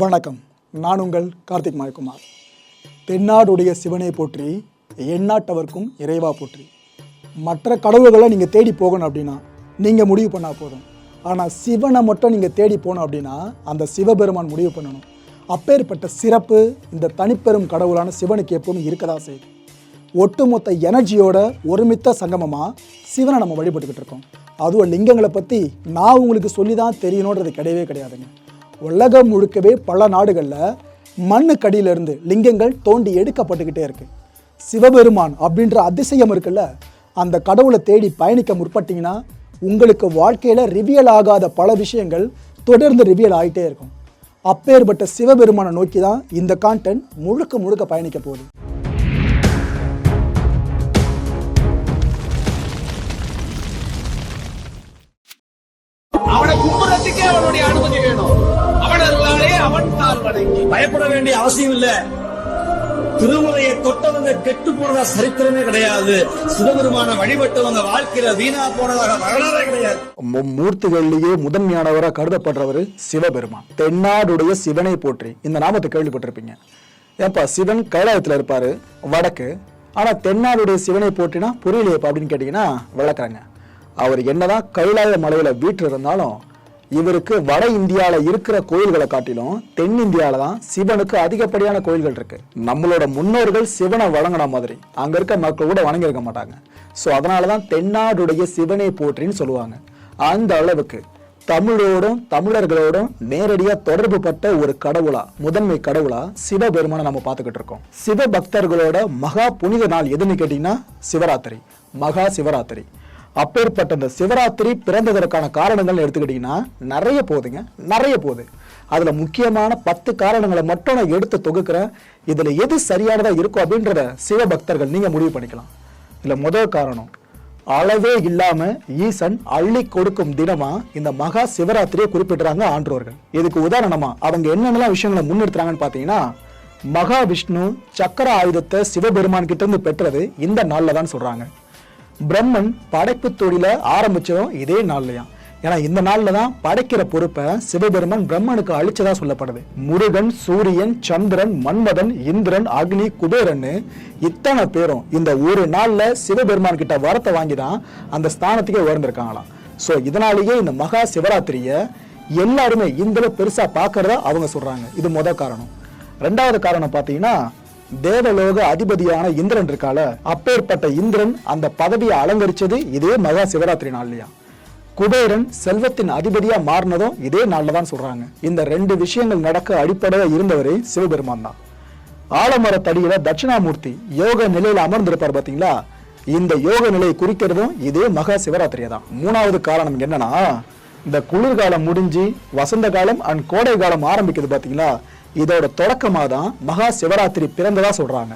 வணக்கம். நான் உங்கள் கார்த்திக் மாயகுமார். தென்னாடுடைய சிவனை போற்றி எண்ணாட்டவர்க்கும் இறைவா போற்றி. மற்ற கடவுள்களை நீங்கள் தேடி போகணும் அப்படின்னா நீங்கள் முடிவு பண்ணால் போதும். ஆனால் சிவனை மட்டும் நீங்கள் தேடி போகணும் அப்படின்னா அந்த சிவபெருமான் முடிவு பண்ணணும். அப்பேற்பட்ட சிறப்பு இந்த தனிப்பெரும் கடவுளான சிவனுக்கு எப்பவும் இருக்கதா செய்யுது. ஒட்டுமொத்த எனர்ஜியோட ஒருமித்த சங்கமமாக சிவனை நம்ம வழிபட்டுக்கிட்டு இருக்கோம். அதுவும் லிங்கங்களை பற்றி நான் உங்களுக்கு சொல்லி தான் தெரியணுன்றது கிடையவே கிடையாதுங்க. உலகம் முழுக்கவே பல நாடுகளில் மண்ணுக்கடியிலிருந்து லிங்கங்கள் தோண்டி எடுக்கப்பட்டுக்கிட்டே இருக்கு. சிவபெருமான் அப்படின்ற அதிசயம் இருக்குல்ல அந்த கடவுளை தேடி பயணிக்க முற்பட்டீங்கன்னா உங்களுக்கு வாழ்க்கையில் ரிவியல் ஆகாத பல விஷயங்கள் தொடர்ந்து ரிவியல் ஆகிட்டே இருக்கும். அப்பேற்பட்ட சிவபெருமானை நோக்கி தான் இந்த கான்டென்ட் முழுக்க முழுக்க பயணிக்க போகுது. பயப்பட வேண்டிய அவசியம் இல்ல. திருமுறையை தொட்டவங்க கெட்டு போனதா சரித்திரமே கிடையாது. சிவபெருமான வழிபட்டவங்க வாழ்க்கையில வீணா போனதாக வரலாறே கிடையாது. மு- மூர்த்திகள்லயே முதன்மையானவராக கருதப்படுறவர் சிவபெருமான். தென்னாடுடைய சிவனை போற்றி. இந்த நாமத்தை கேள்விப்பட்டிருப்பீங்க. ஏப்பா சிவன் கைலாயத்தில் இருப்பாரு வடக்கு. ஆனா தென்னாடுடைய சிவனை போற்றினா புரியலையப்பா அப்படின்னு கேட்டீங்கன்னா விளக்குறாங்க. அவர் என்னதான் கைலாய மலையில வீட்டு இருந்தாலும் இவருக்கு வட இந்தியாவில் இருக்கிற கோயில்களை காட்டிலும் தென்னிந்தியால தான் சிவனுக்கு அதிகப்படியான கோயில்கள் இருக்கு. நம்மளோட முன்னோர்கள் சிவனை வழங்கின மாதிரி. அங்கே இருக்க மக்கள் கூட வணங்கியிருக்க மாட்டாங்க. ஸோ அதனாலதான் தென்னாடுடைய சிவனை போற்றின்னு சொல்லுவாங்க. அந்த அளவுக்கு தமிழோடும் தமிழர்களோடும் நேரடியாக தொடர்பு பட்ட ஒரு கடவுளா முதன்மை கடவுளா சிவபெருமானை நம்ம பார்த்துக்கிட்டு இருக்கோம். சிவ பக்தர்களோட மகா புனித நாள் எதுன்னு கேட்டிங்கன்னா சிவராத்திரி. மகா சிவராத்திரி. அப்பேற்பட்ட இந்த சிவராத்திரி பிறந்ததற்கான காரணங்கள்னு எடுத்துக்கிட்டீங்கன்னா நிறைய போகுதுங்க. நிறைய போகுது. அதில் முக்கியமான பத்து காரணங்களை மட்டும் நான் எடுத்து தொகுக்கிறேன். இதில் எது சரியானதாக இருக்கும் அப்படின்றத சிவபக்தர்கள் நீங்கள் முடிவு பண்ணிக்கலாம். இதில் முதல் காரணம் அளவே இல்லாமல் ஈசன் அள்ளி கொடுக்கும் தினமாக இந்த மகா சிவராத்திரியை குறிப்பிடுறாங்க ஆன்றோர்கள் இதுக்கு உதாரணமாக அவங்க என்னென்னலாம் விஷயங்களை முன்னிறுத்துறாங்கன்னு பார்த்தீங்கன்னா மகாவிஷ்ணு சக்கர ஆயுதத்தை சிவபெருமான் கிட்ட இருந்து பெற்றது இந்த நாளில் தான் சொல்கிறாங்க பிரம்மன் படைப்பு தொழிலை ஆரம்பிச்சதும் இதே நாள்லயாம் ஏன்னா இந்த நாள்ல தான் படைக்கிற பொறுப்பை சிவபெருமன் பிரம்மனுக்கு அழிச்சதா சொல்லப்படுது. முருகன் சூரியன் சந்திரன் மன்மதன் இந்திரன் அக்னி குபேரன்னு இத்தனை பேரும் இந்த ஒரு நாளில் சிவபெருமான் கிட்ட வரத்தை வாங்கி தான் அந்த ஸ்தானத்துக்கே உயர்ந்திருக்காங்களாம். ஸோ இதனாலேயே இந்த மகா சிவராத்திரியை எல்லாருமே இந்த பெருசாக பார்க்கறதா அவங்க சொல்கிறாங்க இது மொதல் காரணம். ரெண்டாவது காரணம் பார்த்தீங்கன்னா தேவலோக அதிபதியான இந்திரன் இருக்கால அப்பேற்பட்ட இந்திரன் அந்த பதவியை அலங்கரிச்சது இதே மகா சிவராத்திரி நாள்லயா. குபேரன் செல்வத்தின் அதிபதியா மாறினதும் இதே நாள்ல தான் சொல்றாங்க. இந்த ரெண்டு விஷயங்கள் நடக்க அடிப்படையா இருந்தவரே சிவபெருமான் தான். ஆலமரத்தடியில தட்சிணாமூர்த்தி யோக நிலையில அமர்ந்திருப்பார் பாத்தீங்களா? இந்த யோக நிலையை குறிக்கிறதும் இதே மகா சிவராத்திரியா தான். மூணாவது காரணம் என்னன்னா இந்த குளிர்காலம் முடிஞ்சு வசந்த காலம் அண்ட் கோடை காலம் ஆரம்பிக்குது பாத்தீங்களா? இதோட தொடக்கமாக தான் மகா சிவராத்திரி பிறந்ததா சொல்கிறாங்க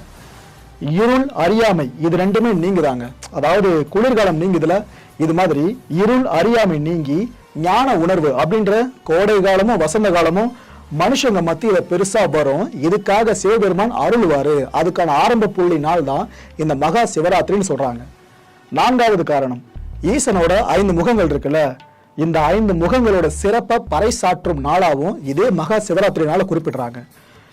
இருள் அறியாமை இது ரெண்டுமே நீங்குதாங்க. அதாவது குளிர்காலம் நீங்குதுல இது மாதிரி இருள் அறியாமை நீங்கி ஞான உணர்வு அப்படின்ற கோடை காலமும் வசந்த காலமும் மனுஷங்க மத்தியில் பெருசாக வரும். இதுக்காக சிவபெருமான் அருள்வார். அதுக்கான ஆரம்ப புள்ளி நாள் தான் இந்த மகா சிவராத்திரின்னு சொல்கிறாங்க நான்காவது காரணம் ஈசனோட ஐந்து முகங்கள் இருக்குல்ல இந்த ஐந்து முகங்களோட சிறப்பை பறைசாற்றும் நாளாகவும் இதே மகா சிவராத்திரி நாளை குறிப்பிடுறாங்க.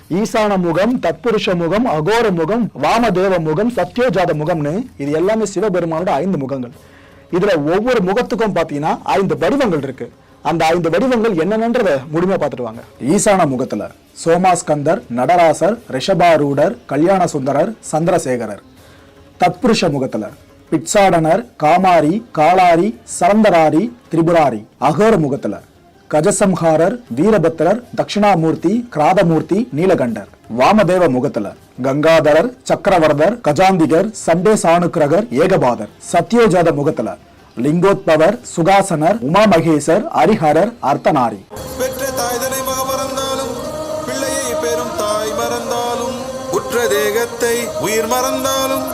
ஈசான முகம் தத்புருஷ முகம் அகோர முகம் வாமதேவ முகம் சத்யோஜாத முகம்னு இது எல்லாமே சிவபெருமானோட ஐந்து முகங்கள். இதுல ஒவ்வொரு முகத்துக்கும் பாத்தீங்கன்னா ஐந்து வடிவங்கள் இருக்கு. அந்த ஐந்து வடிவங்கள் என்னென்னன்றத முழுமையா பார்த்துட்டு வாங்க. ஈசான முகத்துல சோமாஸ்கந்தர் நடராசர் ரிஷபாரூடர் கல்யாண சுந்தரர் சந்திரசேகரர். தத்புருஷ முகத்துல பிட்சாடனர் காமாரி காளாரி சரந்தராரி திரிபுராரி. அகோர முகத்துல கஜசம்ஹாரர் வீரபத்திரர் தட்சிணாமூர்த்தி கிராதமூர்த்தி நீலகண்டர். வாமதேவ முகத்துல கங்காதரர் சக்கரவர்தர் கஜாந்திகர் சண்டே சாணுக்கிரகர் ஏகபாதர். சத்யோஜாத முகத்துல லிங்கோத்பவர் சுகாசனர் உமா மகேசர் அரிஹரர் அர்த்தநாரி. பெற்ற தாய்தனை பிள்ளையை தாய் மறந்தாலும் உற்ற தேகத்தை உயிர் மறந்தாலும்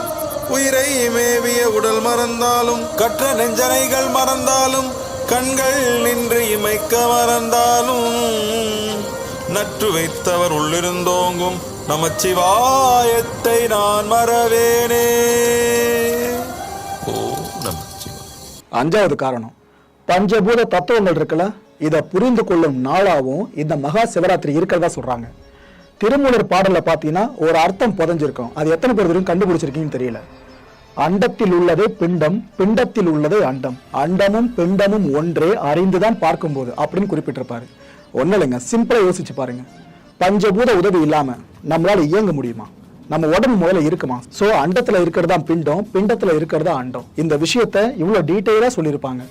உயிரை மேவிய உடல் மறந்தாலும் கற்ற நெஞ்சனைகள் மறந்தாலும் கண்கள் நின்று இமைக்க மறந்தாலும் நற்று வைத்தவர் உள்ளிருந்தோங்கும் நமச்சிவாயத்தை நான் மறவேனே. ஓ அஞ்சாவது காரணம். பஞ்சபூத தத்துவங்கள் இருக்குல்ல? இதை புரிந்து கொள்ளும் நாளாகவும் இந்த மகா சிவராத்திரி இருக்கிறதா சொல்றாங்க. திருமூலர் பாடலில் பார்த்தீங்கன்னா ஒரு அர்த்தம் புதஞ்சிருக்கும். அது எத்தனை பேர் வரைக்கும் கண்டுபிடிச்சிருக்கீங்கன்னு தெரியல. அண்டத்தில் உள்ளதே பிண்டம் பிண்டத்தில் உள்ளதே அண்டம். அண்டமும் பிண்டமும் ஒன்றே அறிந்துதான் பார்க்கும்போது அப்படின்னு குறிப்பிட்டிருப்பாரு. ஒன்றும் இல்லைங்க சிம்பிளா யோசிச்சு பாருங்க. பஞ்சபூத உதவி இல்லாம நம்மளால இயங்க முடியுமா? நம்ம உடம்பு முதல்ல இருக்குமா? சோ அண்டத்துல தான் பிண்டம் பிண்டத்துல இருக்கிறதா அண்டம். இந்த விஷயத்த இவ்வளோ டீட்டெயிலாக சொல்லியிருப்பாங்க.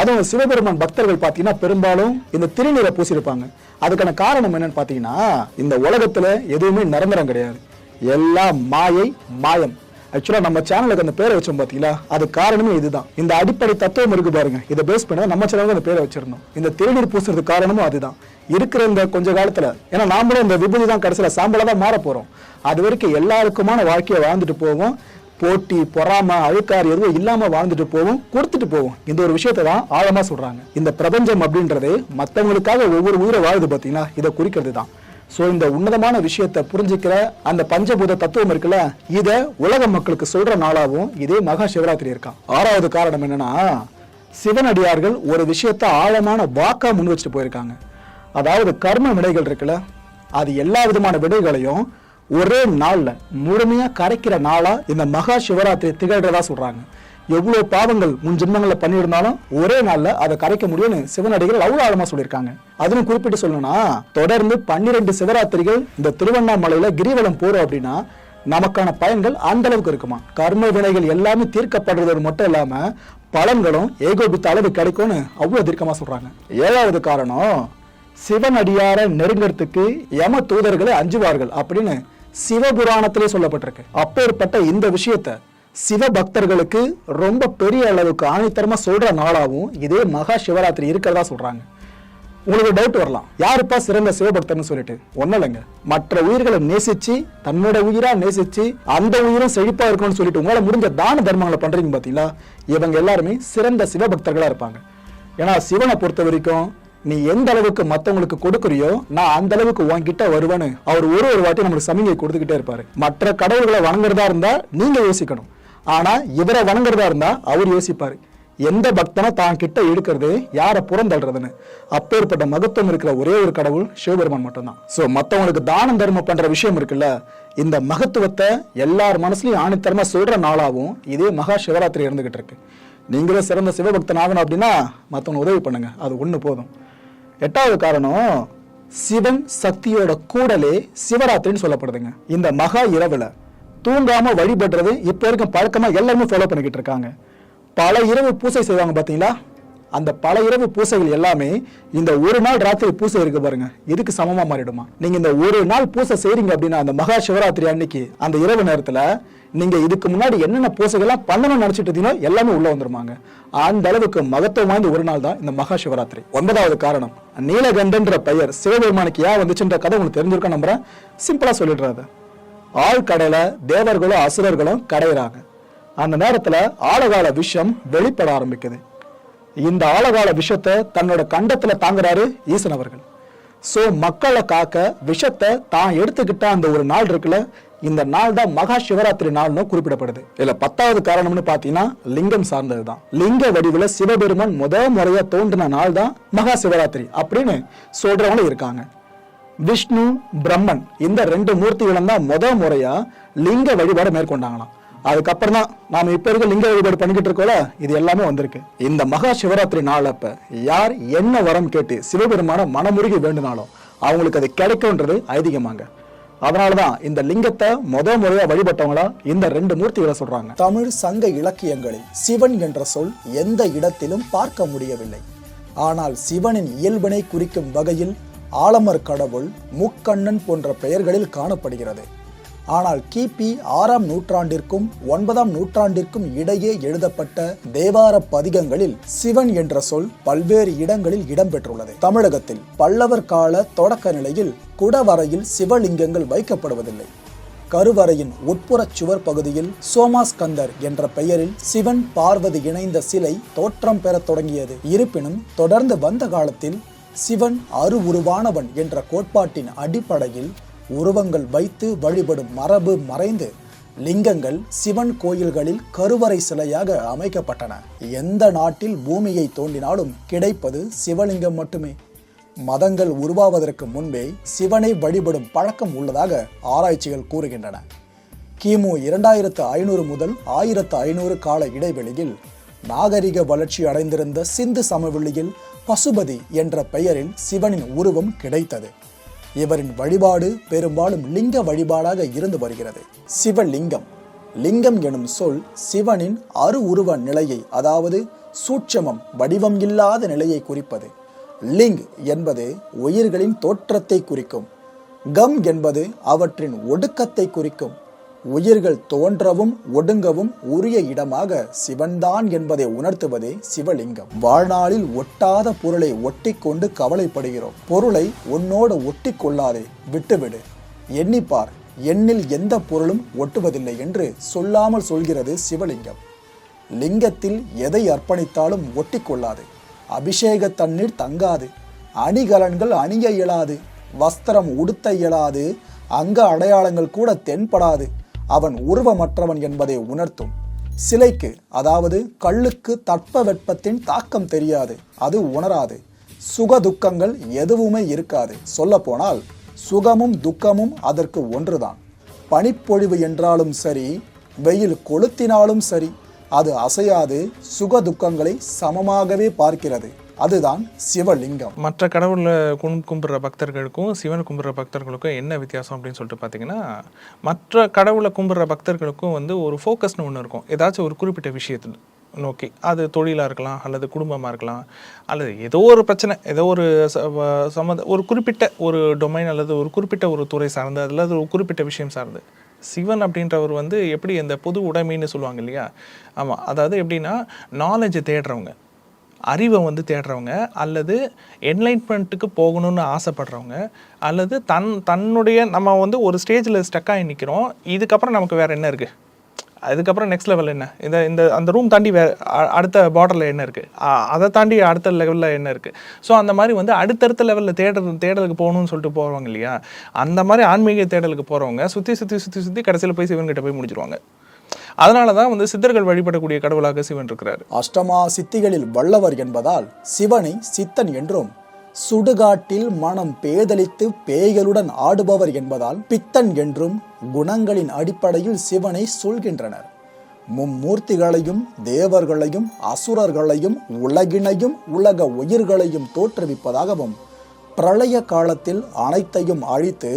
அதுவும் சிவபெருமான் பக்தர்கள் பார்த்தீங்கன்னா பெரும்பாலும் இந்த திருநீரை பூசியிருப்பாங்க. அதுக்கான காரணம் என்னன்னு பார்த்தீங்கன்னா இந்த உலகத்தில் எதுவுமே நிரந்தரம் கிடையாது. எல்லாம் மாயை மாயம். ஆக்சுவலாக நம்ம சேனலுக்கு அந்த பேரை வச்சோம் பார்த்தீங்களா? அது காரணமே இதுதான். இந்த அடிப்படை தத்துவம் இருக்கு பாருங்க. இதை பேஸ் பண்ணி நம்ம சேனலுக்கு அந்த பேரை வச்சிருந்தோம். இந்த திருநீர் பூசுறதுக்கு காரணமும் அதுதான். இருக்கிற இந்த கொஞ்ச காலத்தில் ஏன்னா நாமளும் இந்த விபூதி தான் கடைசியில் சாம்பலாக தான் மாற போகிறோம் அது வரைக்கும் எல்லாருக்குமான வாழ்க்கையை வாழ்ந்துட்டு போவோம். போட்டி பொறாம அழுக்காறு எதுவும் இல்லாம வாழ்ந்துட்டு போவோம் கொடுத்துட்டு போவோம். இந்த ஒரு விஷயத்தை தான் ஆழமா சொல்றாங்க. இந்த பிரபஞ்சம் அப்படின்றது மத்தவங்களுக்காக ஒவ்வொரு உயிரை வாழுது பார்த்தீங்கன்னா இதை குறிக்கிறது தான். ஸோ இந்த உன்னதமான விஷயத்தை புரிஞ்சுக்கிற அந்த பஞ்சபூத தத்துவம் இருக்குல்ல இதை உலக மக்களுக்கு சொல்ற நாளாகவும் இதே மகா சிவராத்திரி இருக்கான் ஆறாவது காரணம் என்னன்னா சிவனடியார்கள் ஒரு விஷயத்தை ஆழமான வாக்கா முன் வச்சுட்டு போயிருக்காங்க. அதாவது கர்ம விடைகள் இருக்குல்ல அது எல்லா விதமான விடைகளையும் ஒரே நாளில் முழுமையாக கரைக்கிற நாளாக இந்த மகா சிவராத்திரி திகழ்கிறதா சொல்கிறாங்க எவ்வளோ பாவங்கள் முன் ஜென்மங்களில் பண்ணியிருந்தாலும் ஒரே நாளில் அதை கரைக்க முடியும்னு சிவனடிகள் அவ்வளோ ஆழமாக சொல்லியிருக்காங்க. அதுவும் குறிப்பிட்டு சொல்லணும்னா தொடர்ந்து பன்னிரெண்டு சிவராத்திரிகள் இந்த திருவண்ணாமலையில் கிரிவலம் போகிறோம் அப்படின்னா நமக்கான பயன்கள் அந்த அளவுக்கு இருக்குமா? கர்ம வினைகள் எல்லாமே தீர்க்கப்படுறது மட்டும் இல்லாம பலன்களும் ஏகோபித்த அளவு கிடைக்கும்னு அவ்வளவு தீர்க்கமா சொல்றாங்க. ஏழாவது காரணம் சிவனடியார நெருங்கிறதுக்கு யம தூதர்களை அஞ்சுவார்கள் அப்படின்னு சிவபுராணத்திலே சொல்லப்பட்டிருக்கு. அப்பேற்பட்ட இந்த விஷயத்த சிவ பக்தர்களுக்கு ரொம்ப பெரிய அளவுக்கு ஆணித்தரமா சொல்ற நாளாகவும் இதே மகா சிவராத்திரி இருக்கிறதா சொல்றாங்க. உங்களுக்கு டவுட் வரலாம். யாருப்பா சிறந்த சிவபக்தர்னு சொல்லிட்டு? ஒன்றும் இல்லைங்க. மற்ற உயிர்களை நேசிச்சு தன்னோட உயிரா நேசிச்சு அந்த உயிரும் செழிப்பா இருக்கணும்னு சொல்லிட்டு உங்களால் முடிஞ்ச தான தர்மங்களை பண்றீங்க பாத்தீங்களா? இவங்க எல்லாருமே சிறந்த சிவபக்தர்களா இருப்பாங்க. ஏன்னா சிவனை பொறுத்த வரைக்கும் நீ எந்த அளவுக்கு மத்தவங்களுக்கு கொடுக்குறியோ நான் அந்த அளவுக்கு உன்கிட்ட வருவேன்னு அவர் ஒரு ஒரு வாட்டி நம்மளுக்கு சமிகை கொடுத்துக்கிட்டே இருப்பாரு. மற்ற கடவுள்களை வணங்குறதா இருந்தா நீங்க யோசிக்கணும். ஆனா இவரை வணங்குறதா இருந்தா அவர் யோசிப்பாரு. எந்த பக்தனை தான் கிட்ட எடுக்கிறது யாரை புறந்தள்ளுறதுன்னு. அப்பேற்பட்ட மகத்துவம் இருக்கிற ஒரே ஒரு கடவுள் சிவபெருமான் மட்டும்தான். சோ மத்தவங்களுக்கு தானம் தர்மம் பண்ற விஷயம் இருக்குல்ல இந்த மகத்துவத்தை எல்லார் மனசுலயும் ஆணித்தரமா சொல்ற நாளாகவும் இதே மகா சிவராத்திரி இருந்துகிட்டு இருக்கு. நீங்களும் சிறந்த சிவபக்தன் ஆகணும் அப்படின்னா மற்றவங்க உதவி பண்ணுங்க. அது ஒன்று போதும். எட்டாவது காரணம் சிவன் சக்தியோட கூடலே சிவராத்திரின்னு சொல்லப்படுதுங்க. இந்த மகா இரவுல தூங்காம வழிபடுறது இப்ப இருக்க பழக்கமா எல்லாருமே ஃபாலோ பண்ணிக்கிட்டு இருக்காங்க. பல இரவு பூசை செய்வாங்க பாத்தீங்களா? அந்த பல இரவு பூசைகள் எல்லாமே இந்த ஒரு நாள் ராத்திரி பூசை இருக்கு பாருங்க. இதுக்கு சமமா மாறிடுமா? நீங்க இந்த ஒரு நாள் பூசை செய்றீங்க அப்படின்னா அந்த மகா சிவராத்திரி அன்னைக்கு அந்த இரவு நேரத்துல நீங்க இதுக்கு முன்னாடி என்னென்ன பூசைகள்லாம் பண்ணணும்னு நினைச்சிட்டு இருந்தீங்களோ எல்லாமே உள்ள வந்துருமாங்க. அந்த அளவுக்கு மகத்துவம் வாய்ந்த ஒரு நாள் தான் இந்த மகா சிவராத்திரி. ஒன்பதாவது காரணம் நீலகண்டன்ற பெயர் சிவபெருமானுக்கு ஏன் வந்துச்சுன்ற கதை உங்களுக்கு தெரிஞ்சிருக்க நம்புறேன். சிம்பிளா சொல்லிடுறாரு ஆழ்கடல தேவர்களும் அசுரர்களும் கடையிறாங்க. அந்த நேரத்துல ஆழகால விஷம் வெளிப்பட ஆரம்பிக்குது. இந்த ஆழகால விஷத்தை தன்னோட கண்டத்துல தாங்குறாரு ஈசன் அவர்கள். சோ மக்களை காக்க விஷத்தை தான் எடுத்துக்கிட்ட அந்த ஒரு நாள் இருக்குல்ல இந்த நாள் தான் மகா சிவராத்திரி நாள்னு குறிப்பிடப்படுது. இதுல பத்தாவது காரணம்னு பாத்தீங்கன்னா லிங்கம் சார்ந்ததுதான். லிங்க வடிவுல சிவபெருமான் முத முறையா தோன்றின நாள் தான் மகா சிவராத்திரி அப்படின்னு சொல்றவங்களும் இருக்காங்க. விஷ்ணு பிரம்மன் இந்த ரெண்டு மூர்த்திகளும் தான் முத முறையா லிங்க வழிபாடு மேற்கொண்டாங்களாம். அதுக்கப்புறம் தான் நாம இப்ப இருக்க லிங்க வழிபாடு பண்ணிக்கிட்டு இருக்கோம்ல இது எல்லாமே வந்திருக்கு. இந்த மகா சிவராத்திரி நாள் அப்ப யார் என்ன வரம் கேட்டு சிவபெருமான மனமுருகி வேண்டுனாலும் அவங்களுக்கு அது கிடைக்கும்ன்றது ஐதீகமாங்க. அதனாலதான் இந்த லிங்கத்தை முத முறையா வழிபட்டவங்களா இந்த ரெண்டு மூர்த்திகளை சொல்றாங்க. தமிழ் சங்க இலக்கியங்களில் சிவன் என்ற சொல் எந்த இடத்திலும் பார்க்க முடியவில்லை. ஆனால் சிவனின் இயல்பினை குறிக்கும் வகையில் ஆலமர் கடவுள் முக்கண்ணன் போன்ற பெயர்களில் காணப்படுகிறது. ஆனால் கிபி ஆறாம் நூற்றாண்டிற்கும் ஒன்பதாம் நூற்றாண்டிற்கும் இடையே எழுதப்பட்ட தேவார பதிகங்களில் சிவன் என்ற சொல் பல்வேறு இடங்களில் இடம்பெற்றுள்ளது. தமிழகத்தில் பல்லவர் கால தொடக்க நிலையில் குடவரையில் சிவலிங்கங்கள் வைக்கப்படுவதில்லை. கருவறையின் உட்புறச் சுவர் பகுதியில் சோமாஸ்கந்தர் என்ற பெயரில் சிவன் பார்வதி இணைந்த சிலை தோற்றம் பெறத் தொடங்கியது. இருப்பினும் தொடர்ந்து வந்த காலத்தில் சிவன் அருவுருவானவன் என்ற கோட்பாட்டின் அடிப்படையில் உருவங்கள் வைத்து வழிபடும் மரபு மறைந்து லிங்கங்கள் சிவன் கோயில்களில் கருவறை சிலையாக அமைக்கப்பட்டன. எந்த நாட்டில் பூமியை தோண்டினாலும் கிடைப்பது சிவலிங்கம் மட்டுமே. மதங்கள் உருவாவதற்கு முன்பே சிவனை வழிபடும் பழக்கம் உள்ளதாக ஆராய்ச்சிகள் கூறுகின்றன. கிமு இரண்டாயிரத்து ஐநூறு முதல் ஆயிரத்து ஐநூறு கால இடைவெளியில் நாகரிக வளர்ச்சி அடைந்திருந்த சிந்து சமவெளியில் பசுபதி என்ற பெயரில் சிவனின் உருவம் கிடைத்தது. இவரின் வழிபாடு பெரும்பாலும் லிங்க வழிபாடாக இருந்து வருகிறது. சிவலிங்கம். லிங்கம் எனும் சொல் சிவனின் அரு உருவ நிலையை அதாவது சூட்சமம் வடிவம் இல்லாத நிலையை குறிப்பது. லிங் என்பது உயிர்களின் தோற்றத்தை குறிக்கும். கம் என்பது அவற்றின் ஒடுக்கத்தை குறிக்கும். உயிர்கள் தோன்றவும் ஒடுங்கவும் உரிய இடமாக சிவன்தான் என்பதை உணர்த்துவதே சிவலிங்கம். வாழ்நாளில் ஒட்டாத பொருளை ஒட்டிக்கொண்டு கவலைப்படுகிறோம். பொருளை உன்னோடு ஒட்டி கொள்ளாதே விட்டுவிடு. எண்ணிப்பார் எண்ணில் எந்த பொருளும் ஒட்டுவதில்லை என்று சொல்லாமல் சொல்கிறது சிவலிங்கம். லிங்கத்தில் எதை அர்ப்பணித்தாலும் ஒட்டிக்கொள்ளாது. அபிஷேக தண்ணீர் தங்காது. அணிகலன்கள் அணிய இயலாது. வஸ்திரம் உடுத்த இயலாது. அங்க அடையாளங்கள் கூட தென்படாது. அவன் உருவமற்றவன் என்பதை உணர்த்தும். சிலைக்கு அதாவது கல்லுக்கு தட்பவெப்பத்தின் தாக்கம் தெரியாது அது உணராது. சுக துக்கங்கள் எதுவுமே இருக்காது. சொல்லப்போனால் சுகமும் துக்கமும் அதற்கு ஒன்றுதான். பனிப்பொழிவு என்றாலும் சரி வெயில் கொளுத்தினாலும் சரி அது அசையாது சுக துக்கங்களை சமமாகவே பார்க்கிறது. அதுதான் சிவலிங்கம். மற்ற கடவுளை கும் கும்பிட்ற பக்தர்களுக்கும் சிவன் கும்பிட்ற பக்தர்களுக்கும் என்ன வித்தியாசம் அப்படின்னு சொல்லிட்டு பார்த்தீங்கன்னா மற்ற கடவுளை கும்பிட்ற பக்தர்களுக்கும் வந்து ஒரு ஃபோக்கஸ்னு ஒன்று இருக்கும். ஏதாச்சும் ஒரு குறிப்பிட்ட விஷயத்தில் நோக்கி. அது தொழிலாக இருக்கலாம் அல்லது குடும்பமாக இருக்கலாம் அல்லது ஏதோ ஒரு பிரச்சனை ஏதோ ஒரு ச- சம்மந்த ஒரு குறிப்பிட்ட ஒரு டொமைன் அல்லது ஒரு குறிப்பிட்ட ஒரு துறை சார்ந்து அல்லது ஒரு குறிப்பிட்ட விஷயம் சார்ந்து. சிவன் அப்படின்றவர் வந்து எப்படி இந்த பொது உடைமைன்னு சொல்லுவாங்க இல்லையா? ஆமாம் அதாவது எப்படின்னா நாலேஜை தேடுறவங்க. அறிவை வந்து தேடுறவங்க அல்லது என்லைட்மெண்ட்டுக்கு போகணும்னு ஆசைப்படுறவங்க அல்லது தன் தன்னுடைய நம்ம வந்து ஒரு ஸ்டேஜில் ஸ்டக்காகி நிற்கிறோம் இதுக்கப்புறம் நமக்கு வேறு என்ன இருக்குது அதுக்கப்புறம் நெக்ஸ்ட் லெவல் என்ன? இந்த இந்த அந்த ரூம் தாண்டி வே அடுத்த பார்டரில் என்ன இருக்குது அதை தாண்டி அடுத்த லெவலில் என்ன இருக்குது ஸோ அந்த மாதிரி வந்து அடுத்தடுத்த லெவலில் தேடுறது தேடலுக்கு போகணும்னு சொல்லிட்டு போகிறவங்க இல்லையா? அந்த மாதிரி ஆன்மீக தேடலுக்கு போகிறவங்க சுற்றி சுற்றி சுற்றி சுற்றி கடைசியில் போய் சிவன்கிட்ட போய் முடிச்சிருவாங்க அதனால தான் வந்து சித்தர்கள் வழிபடக்கூடிய கடவுளாக சிவன் இருக்கிறார். அஷ்டமா சித்திகளில் வல்லவர் என்பதால் சிவனை சித்தன் என்றும் சுடுகாட்டில் மனம் பேதலித்து பேய்களுடன் ஆடுபவர் என்பதால் பித்தன் என்றும் குணங்களின் அடிப்படையில் சிவனை சொல்கின்றனர். மும்மூர்த்திகளையும் தேவர்களையும் அசுரர்களையும் உலகினையும் உலக உயிர்களையும் தோற்றுவிப்பதாகவும் பிரளய காலத்தில் அனைத்தையும் அழித்து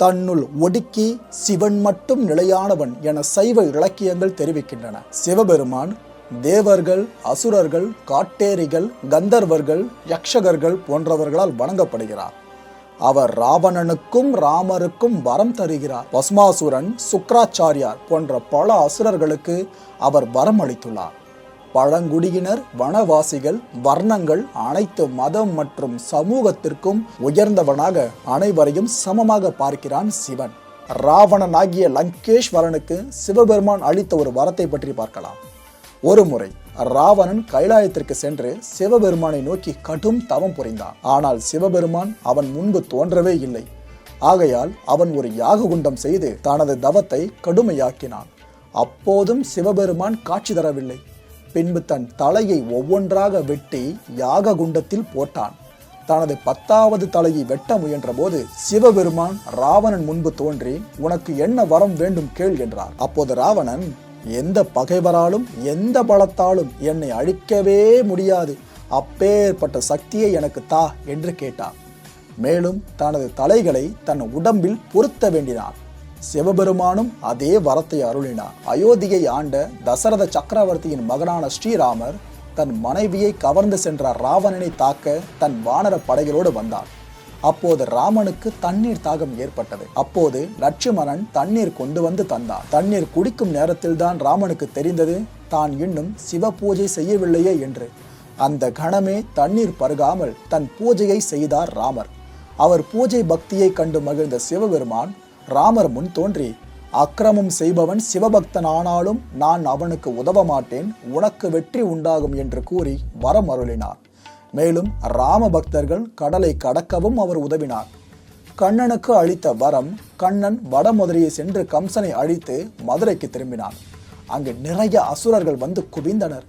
தன்னுள் ஒடுக்கி சிவன் மட்டும் நிலையானவன் என சைவ இலக்கியங்கள் தெரிவிக்கின்றன. சிவபெருமான் தேவர்கள் அசுரர்கள் காட்டேரிகள் கந்தர்வர்கள் யக்ஷகர்கள் போன்றவர்களால் வணங்கப்படுகிறார். அவர் ராவணனுக்கும் ராமருக்கும் வரம் தருகிறார். பஸ்மாசுரன் சுக்ராச்சாரியார் போன்ற பல அசுரர்களுக்கு அவர் வரம் அளித்துள்ளார். பழங்குடியினர் வனவாசிகள் வர்ணங்கள் அனைத்து மதம் மற்றும் சமூகத்திற்கும் உயர்ந்தவனாக அனைவரையும் சமமாக பார்க்கிறான் சிவன். ராவணனாகிய லங்கேஸ்வரனுக்கு சிவபெருமான் அளித்த ஒரு வரத்தை பற்றி பார்க்கலாம். ஒரு முறை ராவணன் கைலாயத்திற்கு சென்று சிவபெருமானை நோக்கி கடும் தவம் புரிந்தான். ஆனால் சிவபெருமான் அவன் முன்பு தோன்றவே இல்லை. ஆகையால் அவன் ஒரு யாக குண்டம் செய்து தனது தவத்தை கடுமையாக்கினான். அப்போதும் சிவபெருமான் காட்சி தரவில்லை. பின்பு தன் தலையை ஒவ்வொன்றாக வெட்டி யாக குண்டத்தில் போட்டான். தனது பத்தாவது தலையை வெட்ட முயன்றபோது சிவபெருமான் ராவணன் முன்பு தோன்றி உனக்கு என்ன வரம் வேண்டும் கேள் என்றார். அப்போது ராவணன் எந்த பகைவராலும் எந்த பலத்தாலும் என்னை அழிக்கவே முடியாது. அப்பேற்பட்ட சக்தியை எனக்கு தா என்று கேட்டான். மேலும் தனது தலைகளை தன் உடம்பில் பொருத்த வேண்டினான். சிவபெருமானும் அதே வரத்தை அருளினார். அயோத்தியை ஆண்ட தசரத சக்கரவர்த்தியின் மகனான ஸ்ரீராமர் தன் மனைவியை கவர்ந்து சென்ற ராவணனை தாக்க தன் வானர படைகளோடு வந்தான் அப்போது ராமனுக்கு தண்ணீர் தாகம் ஏற்பட்டது. அப்போது லட்சுமணன் தண்ணீர் கொண்டு வந்து தந்தான் தண்ணீர் குடிக்கும் நேரத்தில்தான் ராமனுக்கு தெரிந்தது தான் இன்னும் சிவ பூஜை செய்யவில்லையே என்று. அந்த கணமே தண்ணீர் பருகாமல் தன் பூஜையை செய்தார் ராமர். அவர் பூஜை பக்தியை கண்டு மகிழ்ந்த சிவபெருமான் ராமர் முன் தோன்றி அக்கிரமம் செய்பவன் சிவபக்தன் ஆனாலும் நான் அவனுக்கு உதவ மாட்டேன் உனக்கு வெற்றி உண்டாகும் என்று கூறி வரம் அருளினார் மேலும் ராம பக்தர்கள் கடலை கடக்கவும் அவர் உதவினார். கண்ணனுக்கு அளித்த வரம் கண்ணன் வடமதுரையை சென்று கம்சனை அழித்து மதுரைக்கு திரும்பினான் அங்கு நிறைய அசுரர்கள் வந்து குவிந்தனர்.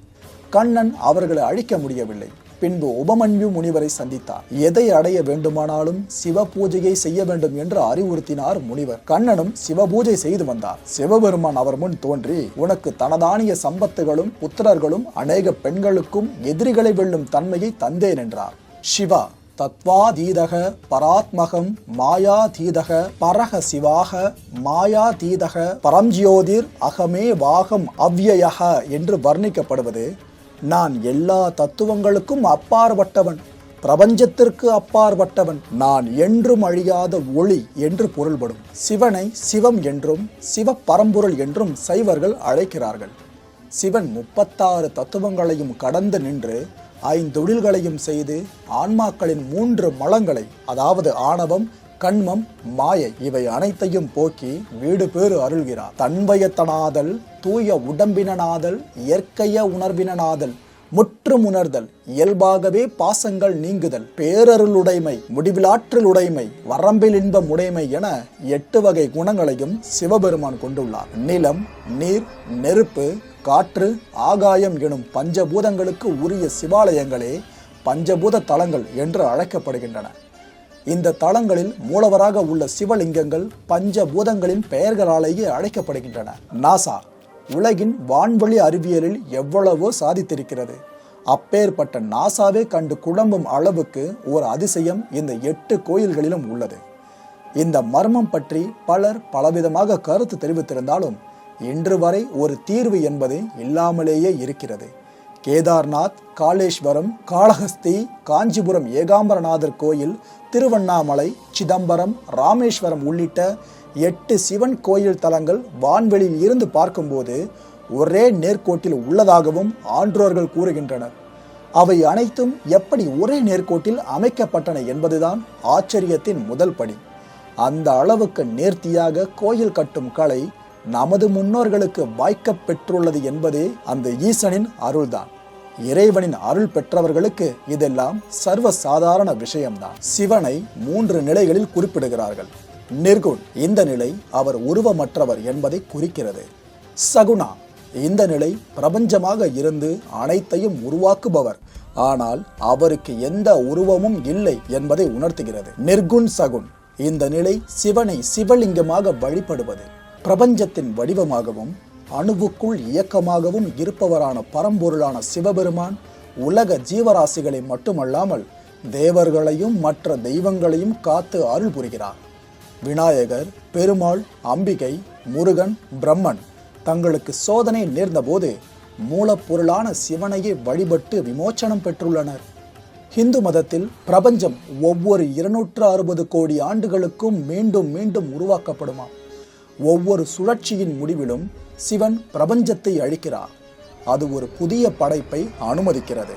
கண்ணன் அவர்களை அழிக்க முடியவில்லை. பின்பு உபமன்யு முனிவரை சந்தித்தார். எதை அடைய வேண்டுமானாலும் சிவ பூஜையை செய்ய வேண்டும் என்று அறிவுறுத்தினார் முனிவர். கண்ணனும் சிவ பூஜை செய்து வந்தார். சிவபெருமான் அவர் முன் தோன்றி உனக்கு தனதானிய சம்பத்துகளும் புத்திரர்களும் அநேக பெண்களுக்கும் எதிரிகளை வெல்லும் தன்மையை தந்தேன் என்றார். சிவா தத்வாதீதக பராத்மகம் மாயாதீதக பரக சிவாக மாயாதீதக பரம்ஜியோதிர் அகமே வாகம் அவ்யயக என்று வர்ணிக்கப்படுவது நான் எல்லா தத்துவங்களுக்கும் அப்பாற்பட்டவன். பிரபஞ்சத்திற்கு அப்பாற்பட்டவன். நான் என்றும் அழியாத ஒளி என்று பொருள்படும். சிவனை சிவம் என்றும் சிவ பரம்பொருள் என்றும் சைவர்கள் அழைக்கிறார்கள். சிவன் முப்பத்தாறு தத்துவங்களையும் கடந்து நின்று ஐந்தொழில்களையும் செய்து ஆன்மாக்களின் மூன்று மலங்களை அதாவது ஆணவம் கண்மம் மாயை இவை அனைத்தையும் போக்கி வீடு பேறு அருள்கிறார். தன்வயத்தனாதல் தூய உடம்பினனாதல் இயற்கைய உணர்வினனாதல் முற்றும் உணர்தல் இயல்பாகவே பாசங்கள் நீங்குதல் பேரருளுடைமை முடிவிலாற்றல் உடைமை வரம்பில் இன்பம் உடைமை என எட்டு வகை குணங்களையும் சிவபெருமான் கொண்டுள்ளார். நிலம் நீர் நெருப்பு காற்று ஆகாயம் எனும் பஞ்சபூதங்களுக்கு உரிய சிவாலயங்களே பஞ்சபூத தலங்கள் என்று அழைக்கப்படுகின்றன. இந்த தளங்களில் மூலவராக உள்ள சிவலிங்கங்கள் பஞ்ச பூதங்களின் பெயர்களாலேயே அழைக்கப்படுகின்றன. நாசா உலகின் வான்வழி அறிவியலில் எவ்வளவோ சாதித்திருக்கிறது. அப்பேற்பட்ட நாசாவே கண்டு குழம்பும் அளவுக்கு ஒரு அதிசயம் இந்த எட்டு கோயில்களிலும் உள்ளது. இந்த மர்மம் பற்றி பலர் பலவிதமாக கருத்து தெரிவித்திருந்தாலும் இன்று வரை ஒரு தீர்வு என்பது இல்லாமலேயே இருக்கிறது. கேதார்நாத் காளேஸ்வரம் காளஹஸ்தி காஞ்சிபுரம் ஏகாம்பரநாதர் கோயில் திருவண்ணாமலை சிதம்பரம் ராமேஸ்வரம் உள்ளிட்ட எட்டு சிவன் கோயில் தலங்கள் வான்வெளியில் இருந்து பார்க்கும்போது ஒரே நேர்கோட்டில் உள்ளதாகவும் ஆன்றோர்கள் கூறுகின்றனர். அவை அனைத்தும் எப்படி ஒரே நேர்கோட்டில் அமைக்கப்பட்டன என்பதுதான் ஆச்சரியத்தின் முதல் படி. அந்த அளவுக்கு நேர்த்தியாக கோயில் கட்டும் கலை நமது முன்னோர்களுக்கு வாய்க்கப் பெற்றுள்ளது என்பதே அந்த ஈசனின் அருள்தான். இறைவனின் அருள் பெற்றவர்களுக்கு இதெல்லாம் சர்வ சாதாரண விஷயம்தான். சிவனை மூன்று நிலைகளில் குறிப்பிடுகிறார்கள். நிர்குண் இந்த நிலை அவர் உருவமற்றவர் என்பதை குறிக்கிறது. சகுணா இந்த நிலை பிரபஞ்சமாக இருந்து அனைத்தையும் உருவாக்குபவர். ஆனால் அவருக்கு எந்த உருவமும் இல்லை என்பதை உணர்த்துகிறது. நிர்குண் சகுன் இந்த நிலை சிவனை சிவலிங்கமாக வழிபடுவது. பிரபஞ்சத்தின் வடிவமாகவும் அணுவுக்குள் இயக்கமாகவும் இருப்பவரான பரம்பொருளான சிவபெருமான் உலக ஜீவராசிகளை மட்டுமல்லாமல் தேவர்களையும் மற்ற தெய்வங்களையும் காத்து அருள் புரிகிறார். விநாயகர் பெருமாள் அம்பிகை முருகன் பிரம்மன் தங்களுக்கு சோதனை நேர்ந்தபோது மூலப்பொருளான சிவனையே வழிபட்டு விமோச்சனம் பெற்றுள்ளனர். ஹிந்து மதத்தில் பிரபஞ்சம் ஒவ்வொரு இருநூற்று அறுபது கோடி ஆண்டுகளுக்கும் மீண்டும் மீண்டும் உருவாக்கப்படுமாம். ஒவ்வொரு சுழற்சியின் முடிவிலும் சிவன் பிரபஞ்சத்தை அழிக்கிறார். அது ஒரு புதிய படைப்பை அனுமதிக்கிறது.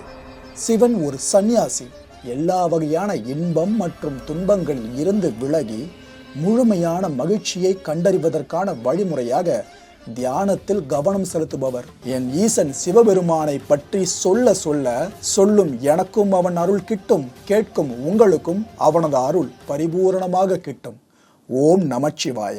சிவன் ஒரு சந்நியாசி. எல்லா வகையான இன்பம் மற்றும் துன்பங்களில் இருந்து விலகி முழுமையான மகிழ்ச்சியை கண்டறிவதற்கான வழிமுறையாக தியானத்தில் கவனம் செலுத்துபவர். என் ஈசன் சிவபெருமானை பற்றி சொல்ல சொல்ல சொல்லும் எனக்கும் அவன் அருள் கிட்டும் கேட்கும் உங்களுக்கும் அவனது அருள் பரிபூரணமாக கிட்டும். ஓம் நமச்சிவாய.